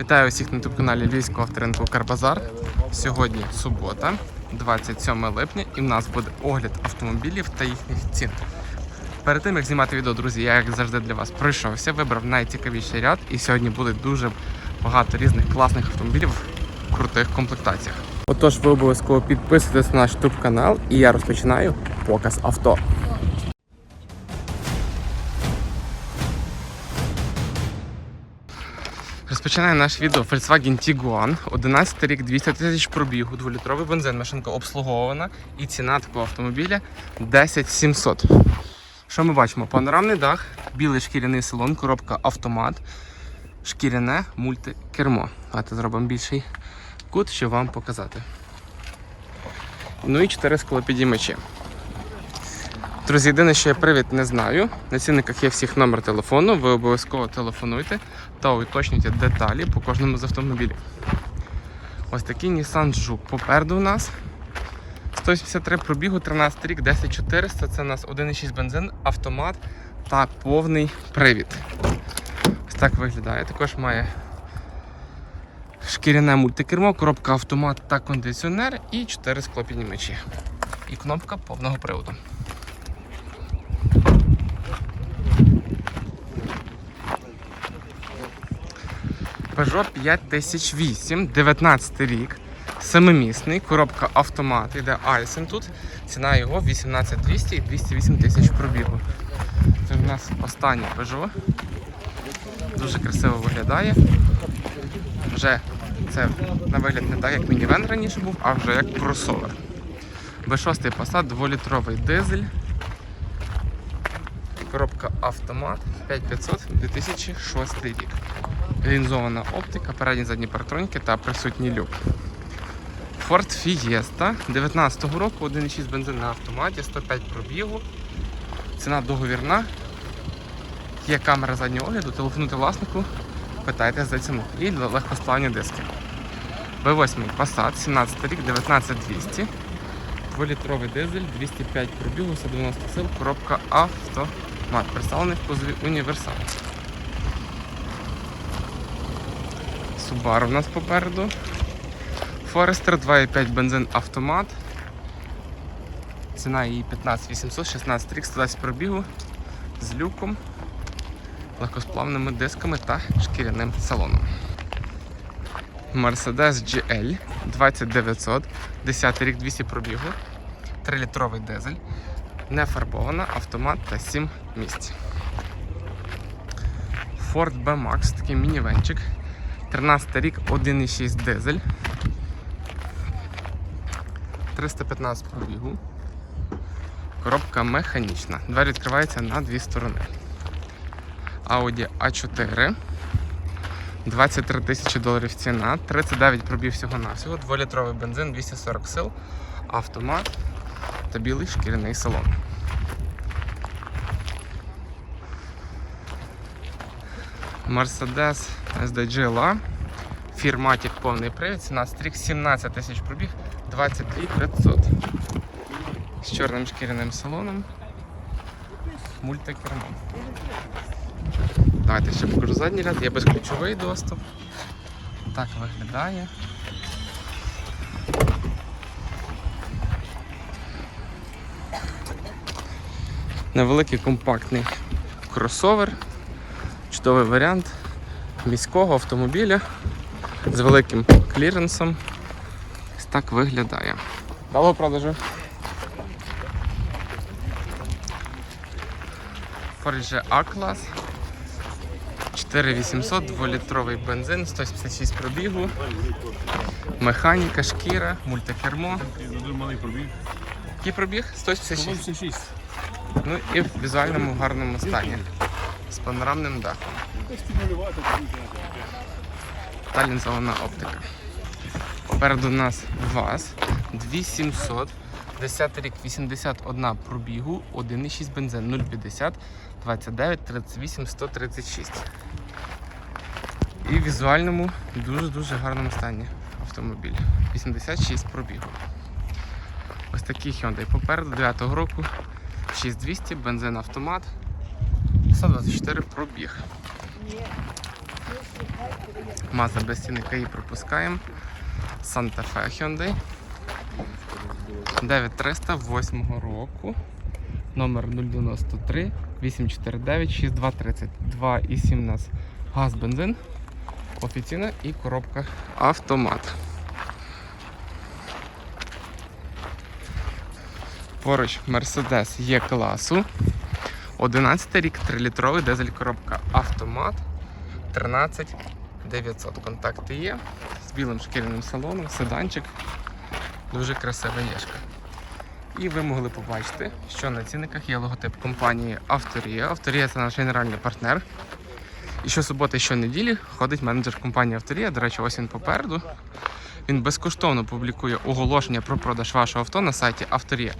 Вітаю усіх на каналі Львівського авторинку Карбазар. Сьогодні субота, 27 липня, і в нас буде огляд автомобілів та їхніх цін. Перед тим як знімати відео, друзі, я як завжди для вас пройшовся, вибрав найцікавіший ряд, і сьогодні буде дуже багато різних класних автомобілів в крутих комплектаціях. Отож, ви обов'язково підписуйтесь на наш YouTube канал, і я розпочинаю показ авто. Розпочинає наш відео Volkswagen Tiguan, 11 рік, 200 тисяч пробігу, 2-літровий бензин, машинка обслуговувана і ціна такого автомобіля 10 700. Що ми бачимо? Панорамний дах, білий шкіряний салон, коробка автомат, шкіряне мультикермо. Давайте зробимо більший кут, щоб вам показати. Ну і 4 склопідіймачі. Друзі, єдине, що я привід не знаю. На цінниках є всіх номер телефону. Ви обов'язково телефонуйте та уточнюйте деталі по кожному з автомобілів. Ось такий Nissan Juke. Попереду у нас 183 пробігу, 13 рік, 10400. Це у нас 1,6 бензин, автомат та повний привід. Ось так виглядає. Також має шкіряне мультикермо, коробка автомат та кондиціонер і 4 склопіднімачі. І кнопка повного приводу. Peugeot 5008, 19 рік, семимісний, коробка автомат, йде Айсен тут. Ціна його 18200 і 208 тисяч пробігу. Це в нас останній Peugeot. Дуже красиво виглядає. Вже це на вигляд не так, як мінівен раніше був, а вже як кросовер. B6 Passat, 2-літровий дизель. Коробка автомат 5500 2006 рік. Лінзована оптика, передні задні парктроніки та присутній люк. Ford Fiesta 19 року, 1,6 бензин на автоматі, 105 пробігу. Ціна договірна. Є камера заднього огляду, телефонуйте власнику, питайте за ціну. І легкосплавні диски. B8 Passat, 17 рік, 19200. 2-літровий дизель, 205 пробігу, 190 сил, коробка автомат. Представлений в кузові універсал. Subaru у нас попереду. Forester 2,5 бензин автомат. Ціна її 15 800, 16 рік, 110 пробігу з люком, легкосплавними дисками та шкіряним салоном. Mercedes GL 20900, 10 рік 200 пробігу, 3-літровий дизель, не фарбована, автомат та 7 місць. Ford B-Max, такий мінівенчик. 13 рік, 1,6 дизель. 315 пробігу. Коробка механічна. Двері відкриваються на дві сторони. Audi A4. 23 тисячі доларів ціна, 39 пробіг всього-навсього, 2-літровий бензин, 240 сил, автомат та білий шкіряний салон. Mercedes SDG LA. Фірматік повний привід, ціна стрік 17 тисяч пробіг, 22 500. З чорним шкіряним салоном. Мультикермом. Давайте ще покажу задній ряд, є безключовий доступ. Так виглядає. Невеликий компактний кросовер. Чудовий варіант міського автомобіля з великим кліренсом. Ось так виглядає. Дало продажу. Ford А-клас. 4800, 2-літровий бензин, 176 пробігу, механіка, шкіра, мультикермо. Дуже малий пробіг. Який пробіг? 176. 186. Ну і в візуальному гарному стані. З панорамним дахом. Та лінзована оптика. Попереду у нас ВАЗ 2700, 10 рік 81 пробігу, 1,6 бензин 0,50, 29, 38, 136. І в візуальному дуже-дуже гарному стані автомобіль. 86 пробігу. Ось такий Hyundai попереду 9 року, 6200, бензин автомат, 124 пробіг. Маза без стінника її пропускаємо. Santa Fe Hyundai. 9300 8 року. Номер 093 849 6230. 2,7 у нас газ, бензин. Офіційна і коробка автомат. Поруч Mercedes є класу. 11 рік, 3-літровий дизель коробка автомат 13 900. Контакти є з білим шкіряним салоном, седанчик. Дуже красива єшка. І ви могли побачити, що на цінниках є логотип компанії Авторія. Авторія це наш генеральний партнер. І щосуботи, щонеділі ходить менеджер компанії Авторія. До речі, ось він попереду. Він безкоштовно публікує оголошення про продаж вашого авто на сайті Авторія.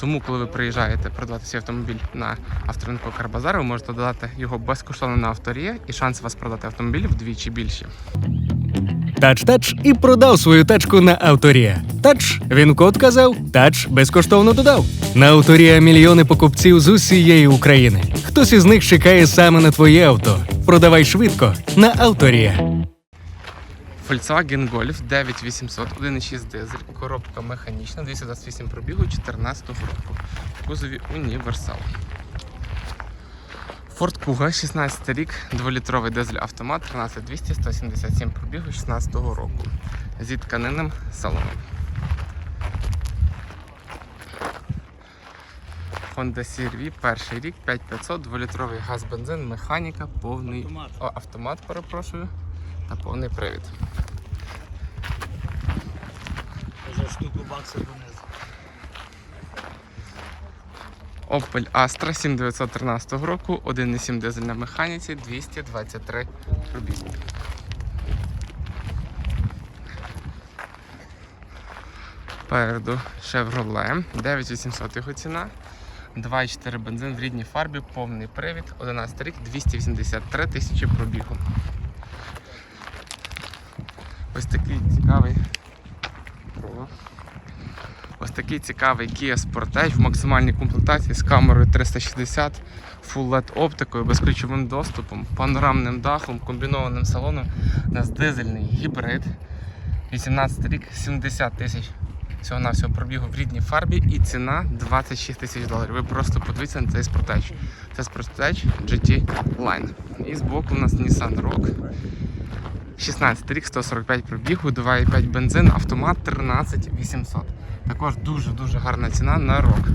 Тому, коли ви приїжджаєте продавати свій автомобіль на авторинку Карбазар, ви можете додати його безкоштовно на Авторія, і шанс вас продати автомобіль вдвічі більші. Тач-тач і продав свою тачку на Авторія. Тач, він код казав, тач безкоштовно додав. На Авторія мільйони покупців з усієї України. Хтось із них чекає саме на твоє авто. Продавай швидко на Авторія. Volkswagen Golf 9800, 1.6 дизель, коробка механічна, 228 пробігу 2014 року. В кузові універсал. Ford Kuga, 16 рік, 2-літровий дизель автомат, 13200, 177 пробігу 2016 року. Зі тканинним салоном. Honda CR-V, перший рік, 5500, 2-літровий газ, бензин, механіка, повний Автомат. О, автомат, перепрошую, та повний привід. За штуку баксів донизу. Opel Astra 7913 року, 1,7 дизель на механіці, 223 пробіг. Переду Chevrolet, 9800 його ціна, 2,4 бензин в рідній фарбі, повний привід, 11 рік, 283 тисячі пробігу. Ось такий цікавий. Ось такий цікавий Kia Sportage в максимальній комплектації з камерою 360, Full LED оптикою, безключовим доступом, панорамним дахом, комбінованим салоном. У нас дизельний гібрид. 18 рік, 70 тисяч всього на всього пробігу в рідній фарбі і ціна 26 тисяч доларів. Ви просто подивіться на цей Sportage. Це Sportage GT Line. І збоку у нас Nissan Rogue. 16 рік, 145 пробігу, 2,5 бензин, автомат 13 800. Також дуже-дуже гарна ціна на рок.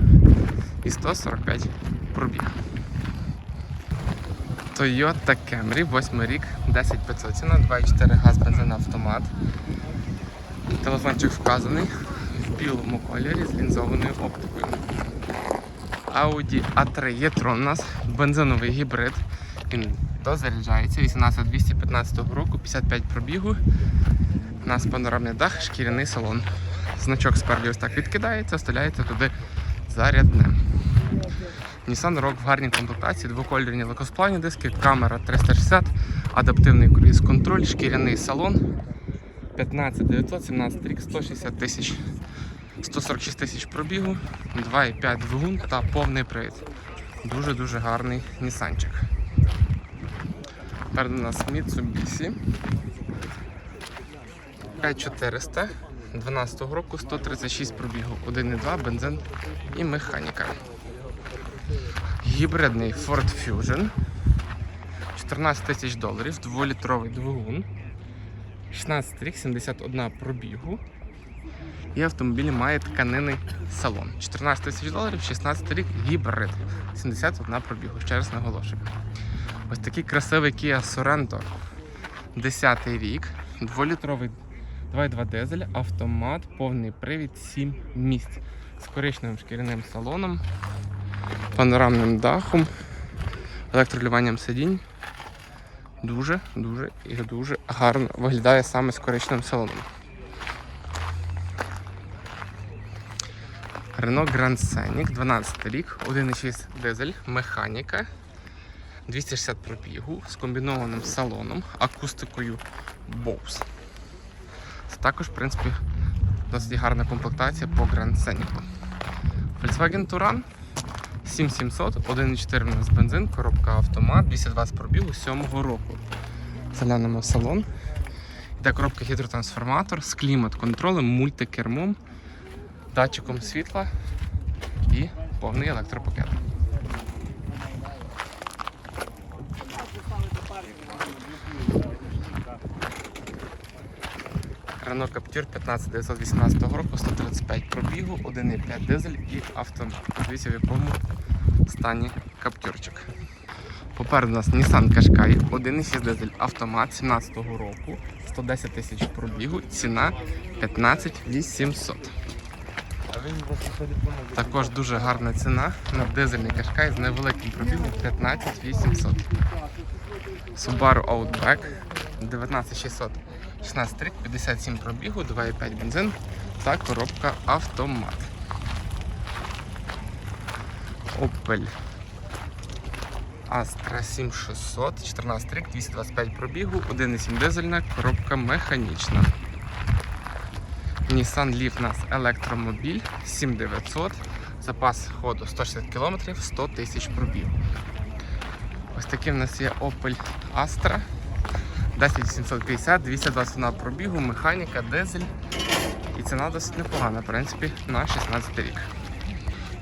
І 145 пробіг. Toyota Camry, 8 рік, 10500 ціна, 2,4 газ, бензин, автомат. Телефончик вказаний в білому кольорі з лінзованою оптикою. Audi A3 e-tron у нас бензиновий гібрид. Він дозаряджається 18215 року, 55 пробігу. У нас панорамний дах, шкіряний салон. Значок спереді ось так відкидається, вставляється туди зарядне. Nissan Rogue в гарній комплектації, двокольорні легкосплавні диски, камера 360, адаптивний круїз контроль, шкіряний салон. 15 917 рік, 160 тисяч. 146 тисяч пробігу, 2,5 двигун та повний привід. Дуже-дуже гарний Нісанчик. Тепер у нас Mitsubishi 5400 12 року 136 пробігу, 1,2 бензин і механіка. Гібридний Ford Fusion 14 тисяч доларів, 2-літровий двигун, 16 рік, 71 пробігу. І автомобіль має тканинний салон. 14 тисяч доларів, 16 рік, гібрид, 71 пробігу. Ще раз наголошую. Ось такий красивий Kia Sorento. 10 рік, 2-літровий 2,2 дизель, автомат, повний привід, 7 місць з коричневим шкіряним салоном, панорамним дахом, електролюванням сидінь. Дуже, дуже і дуже гарно виглядає саме з коричневим салоном. Renault Grand Scenic, 12 рік, 1,6 дизель, механіка, 260 пробігу з комбінованим салоном, акустикою Bose. Це також, в принципі, досить гарна комплектація по Grand Scenic. Volkswagen Touran 7700, 1,4 у нас бензин, коробка автомат, 220 пробігу 7-го року. Заглянемо в салон. Йде коробка гідротрансформатор з клімат-контролем, мультикермом, датчиком світла і повний електропакет. Renault Captur 15918 року, 135 пробігу, 1,5 дизель і автомат. Дивіться, в якому стані каптюрчик. Попереду у нас Nissan Qashqai, 1,6 дизель автомат 17 року, 110 тисяч пробігу, ціна 15 800. Також дуже гарна ціна на дизельний Qashqai з невеликим пробігом 15 800. Subaru Outback 19600 16 рік, 57 пробігу, 2,5 бензин та коробка автомат. Opel Astra 7600, 14 рік, 225 пробігу, 1,7 дизельна, коробка механічна. Nissan Leaf у нас електромобіль 7900, запас ходу 160 км, 100 тисяч пробігу. Ось такий в нас є Opel Astra 10750, 221 пробігу, механіка, дизель. І ціна досить непогана, в принципі, на 16 рік.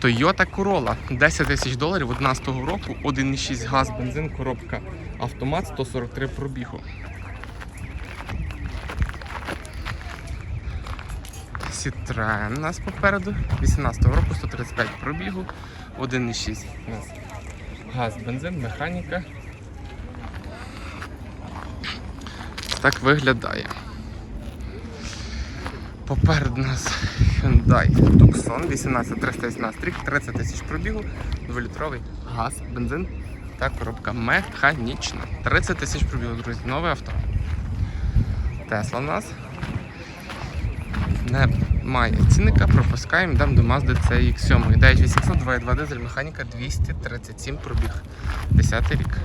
Toyota Corolla 10 тисяч доларів 11 року, 1,6 газ, бензин, коробка автомат, 143 пробігу. Citroen у нас попереду, 18 року, 135 пробігу, 1,6 у нас газ, бензин, механіка. Так виглядає. Попереду нас Hyundai Tucson 18 318 рік, 30 тисяч пробігу, 2-літровий газ, бензин та коробка механічна. 30 тисяч пробігу, друзі, нове авто. Тесла у нас. Немає цінника, пропускаємо, йдемо до Mazda CX7. 9800, 2.2 дизель, механіка 237 пробіг. 10 рік.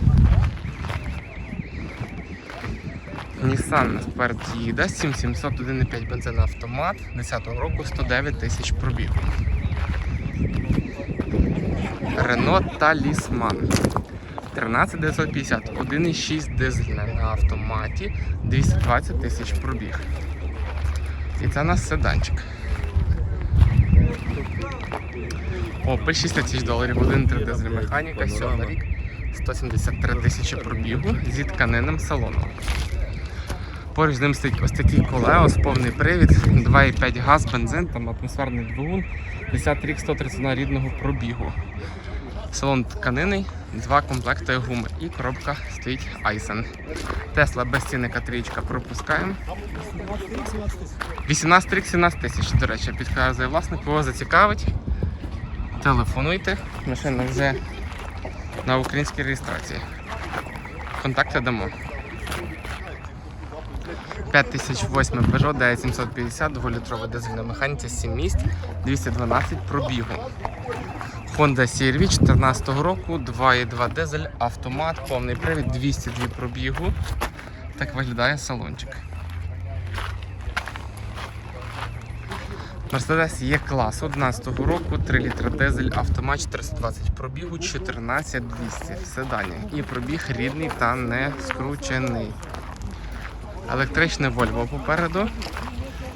Nissan нас вперед їде, 7700 1,5 бензин автомат 10-го року 109 тисяч пробігу. Renault Talisman 13950, 1,6 дизельна на автоматі, 220 тисяч пробіг. І це у нас седанчик. Opel 6 тисяч доларів, 1,3 дизель механіка, 7 рік, 173 тисячі пробігу зі тканинним салоном. Поруч з ним стоїть ось такий колеос, повний привід, 2,5 газ, бензин, там атмосферний двигун, 10 рік 131 рідного пробігу. Салон тканинний, два комплекти гуми і коробка стоїть Айсен. Тесла без цінника трієчка пропускаємо. 18 рік 17 тисяч, до речі, підказує власник, кого зацікавить. Телефонуйте, машина вже на українській реєстрації. Контакти дамо. 5008 Peugeot 9750, 2-літрова дизельна механіка, 7 місць, 212 пробігу. Honda CR-V 14 року, 2,2 дизель, автомат, повний привід, 202 пробігу. Так виглядає салончик. Mercedes є клас 11 року, 3 літра дизель, автомат 420 пробігу, 14200 в седані. І пробіг рідний та не скручений. Електричне Volvo попереду.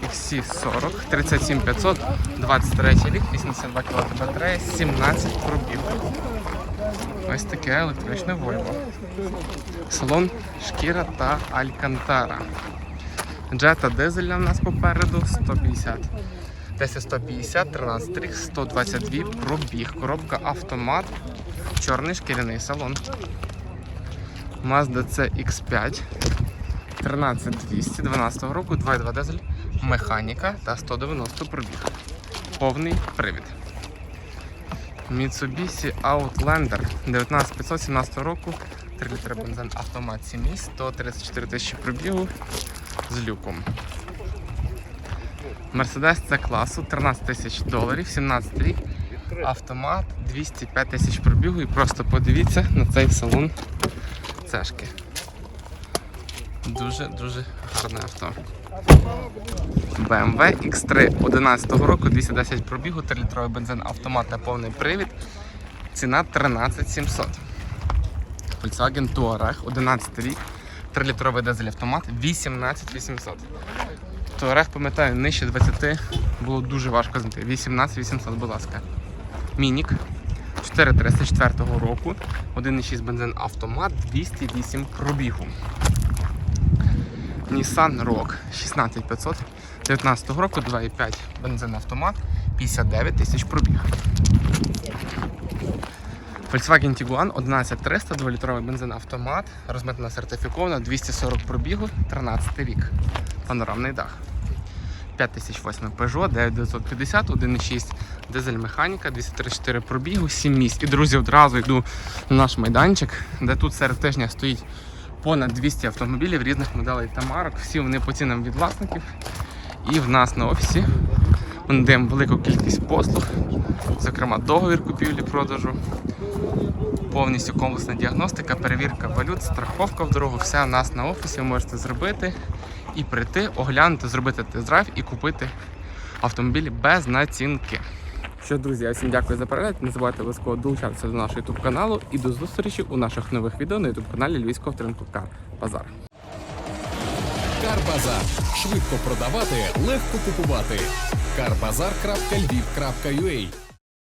XC40, 37500, 23 рік, 82 кВт батарея, 17 пробіг. Ось таке електричне Volvo. Салон шкіра та Алькантара. Джета дизельна у нас попереду 150. 10150, 13 рік, 122 пробіг. Коробка автомат, чорний шкіряний салон. Mazda CX5. 13200 12 року, 2,2 дизель, механіка та 190 пробіг. Повний привід. Mitsubishi Outlander 19500 17 року, 3 літри бензин автомат 7 місць, 134 тисячі пробігу з люком. Mercedes C класу 13 тисяч доларів, 17 рік, автомат 205 тисяч пробігу і просто подивіться на цей салон цешки. Дуже-дуже гарне авто. BMW X3 11 року, 210 пробігу, 3-літровий бензин, автомат та повний привід. Ціна 13 700. Volkswagen Touareg 11 рік, 3-літровий дизель автомат 18800. Туарег, пам'ятаю, нижче 20 було дуже важко знайти. 18800, будь ласка. Мінік 434 року, 1,6 бензин автомат, 208 пробігу. Nissan Rogue 16500 19 року, 2,5 бензин автомат, 59 тисяч пробіг. Volkswagen Tiguan 11300, 2-літровий бензин автомат, розмитна сертифікована, 240 пробігу, 13 рік. Панорамний дах. 5008 Peugeot 9950, 1.6 дизель механіка, 234 пробігу, 7 місць. І друзі, одразу йду на наш майданчик, де тут серед тижня стоїть понад 200 автомобілів різних моделей та марок. Всі вони по цінам від власників. І в нас на офісі ми надаємо велику кількість послуг, зокрема договір купівлі-продажу, повністю комплексна діагностика, перевірка валют, страховка в дорогу. Все у нас на офісі ви можете зробити і прийти, оглянути, зробити тест-драйв і купити автомобіль без націнки. Що, друзі, я всім дякую за перегляд. Не забувайте обов'язково долучатися до нашого YouTube каналу і до зустрічі у наших нових відео на YouTube каналі Львівського авторинку Кар Базар. Карбазар. Швидко продавати, легко купувати. Карбазар.львів.ua